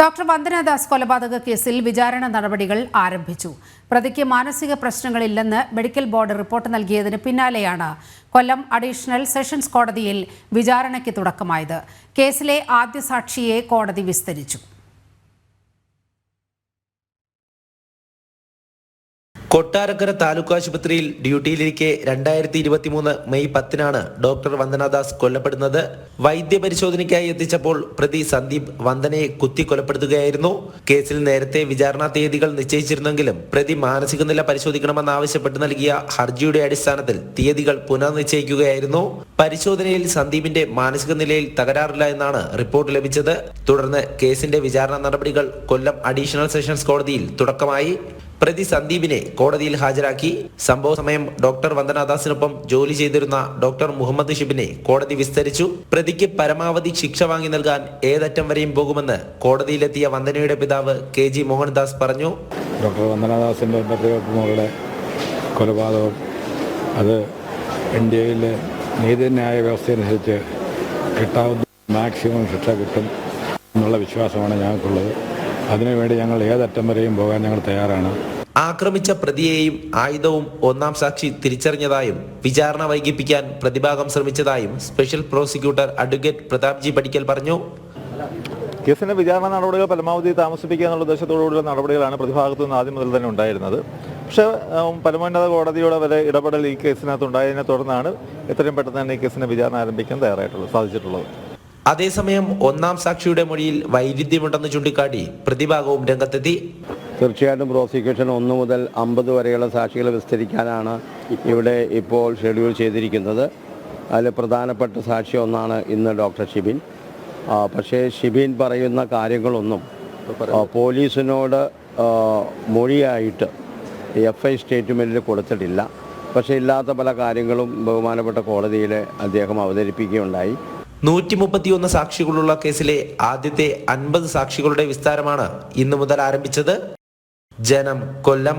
Doctor Vandana Das കൊലപാതക കേസിൽ വിചാരണ നടപടികൾ ആരംഭിച്ചു. പ്രതിക്ക് മാനസിക പ്രശ്നങ്ങളില്ലെന്ന് മെഡിക്കൽ ബോർഡ് റിപ്പോർട്ട് നൽകിയതിന് പിന്നാലെയാണ് കൊല്ലം അഡീഷണൽ സെഷൻസ് കോടതിയിൽ വിചാരണയ്ക്ക് തുടക്കമായത്. കേസിലെ ആദ്യ സാക്ഷിയെ കോടതി വിസ്തരിച്ചു. കൊട്ടാരക്കര താലൂക്ക് ആശുപത്രിയിൽ ഡ്യൂട്ടിയിലിരിക്കെ രണ്ടായിരത്തി ഇരുപത്തിമൂന്ന് മെയ് പത്തിനാണ് ഡോക്ടർ വന്ദനാദാസ് കൊല്ലപ്പെടുന്നത്. വൈദ്യപരിശോധനയ്ക്കായി എത്തിച്ചപ്പോൾ പ്രതി സന്ദീപ് വന്ദനയെ കുത്തി കൊലപ്പെടുത്തുകയായിരുന്നു കേസിൽ നേരത്തെ വിചാരണാ തീയതികൾ നിശ്ചയിച്ചിരുന്നെങ്കിലും പ്രതി മാനസിക നില പരിശോധിക്കണമെന്നാവശ്യപ്പെട്ട് നൽകിയ ഹർജിയുടെ അടിസ്ഥാനത്തിൽ തീയതികൾ പുനർനിശ്ചയിക്കുകയായിരുന്നു. പരിശോധനയിൽ സന്ദീപിന്റെ മാനസിക നിലയിൽ തകരാറില്ല എന്നാണ് റിപ്പോർട്ട് ലഭിച്ചത്. തുടർന്ന് കേസിന്റെ വിചാരണ നടപടികൾ കൊല്ലം അഡീഷണൽ സെഷൻസ് കോടതിയിൽ തുടക്കമായി. പ്രതി സന്ദീപിനെ കോടതിയിൽ ഹാജരാക്കി. സംഭവ സമയം ഡോക്ടർ വന്ദനാദാസിനൊപ്പം ജോലി ചെയ്തിരുന്ന ഡോക്ടർ മുഹമ്മദ് ഷിബിനെ കോടതി വിസ്തരിച്ചു. പ്രതിക്ക് പരമാവധി ശിക്ഷ വാങ്ങി നൽകാൻ ഏതറ്റം വരെയും പോകുമെന്ന് കോടതിയിലെത്തിയ വന്ദനയുടെ പിതാവ് കെ ജി മോഹൻദാസ് പറഞ്ഞു. ഡോക്ടർ വന്ദനാദാസിന്റെ പ്രിയപ്പെട്ട കൊലപാതകം അത് ഇന്ത്യയിലെ നീതിന്യായ വ്യവസ്ഥയനുസരിച്ച് കിട്ടാവുന്ന മാക്സിമം ശിക്ഷ കിട്ടും എന്നുള്ള വിശ്വാസമാണ് ഞങ്ങൾക്കുള്ളത്. അതിനുവേണ്ടി ഞങ്ങൾ ഏതറ്റം വരെയും പോകാൻ ഞങ്ങൾ തയ്യാറാണ്. ആക്രമിച്ച പ്രതിയെയും ആയുധവും ഒന്നാം സാക്ഷി തിരിച്ചറിഞ്ഞതായും വിചാരണ വൈകിപ്പിക്കാൻ പ്രതിഭാഗം ശ്രമിച്ചതായും special prosecutor advocate Pratap G Padikkal പറഞ്ഞു. കേസിന്റെ വിചാരണ നടപടികൾ പരമാവധി താമസിപ്പിക്കുക എന്നുള്ള ഉദ്ദേശത്തോടുകൂടിയുള്ള നടപടികളാണ് പ്രതിഭാഗത്തു നിന്ന് ആദ്യം മുതൽ തന്നെ ഉണ്ടായിരുന്നത്. പക്ഷേ പരമോന്നത കോടതിയുടെ വരെ ഇടപെടൽ ഈ കേസിനകത്ത് ഉണ്ടായതിനെ തുടർന്നാണ് എത്രയും പെട്ടെന്ന് തന്നെ ഈ കേസിന്റെ വിചാരണ ആരംഭിക്കാൻ തയ്യാറായിട്ടുള്ളത് സാധിച്ചിട്ടുള്ളത്. അതേസമയം ഒന്നാം സാക്ഷിയുടെ മൊഴിയിൽ വൈരുദ്ധ്യമുണ്ടെന്ന് ചൂണ്ടിക്കാട്ടി പ്രതിഭാഗവും രംഗത്തെത്തി. തീർച്ചയായിട്ടും പ്രോസിക്യൂഷൻ ഒന്നു മുതൽ അമ്പത് വരെയുള്ള സാക്ഷികളെ വിസ്തരിക്കാനാണ് ഇവിടെ ഇപ്പോൾ ഷെഡ്യൂൾ ചെയ്തിരിക്കുന്നത്. അതിൽ പ്രധാനപ്പെട്ട സാക്ഷി ഒന്നാണ് ഇന്ന് ഡോക്ടർ ഷിബിൻ. പക്ഷേ ഷിബിൻ പറയുന്ന കാര്യങ്ങളൊന്നും പോലീസിനോട് മൊഴിയായിട്ട് എഫ് ഐ സ്റ്റേറ്റ്മെന്റിൽ കൊടുത്തിട്ടില്ല. പക്ഷേ ഇല്ലാത്ത പല കാര്യങ്ങളും ബഹുമാനപ്പെട്ട കോടതിയിൽ അദ്ദേഹം അവതരിപ്പിക്കുകയുണ്ടായി. നൂറ്റി മുപ്പത്തിയൊന്ന് സാക്ഷികളുള്ള കേസിലെ ആദ്യത്തെ അൻപത് സാക്ഷികളുടെ വിസ്താരമാണ് ഇന്നു മുതൽ ആരംഭിച്ചത്. ജനം കൊല്ലം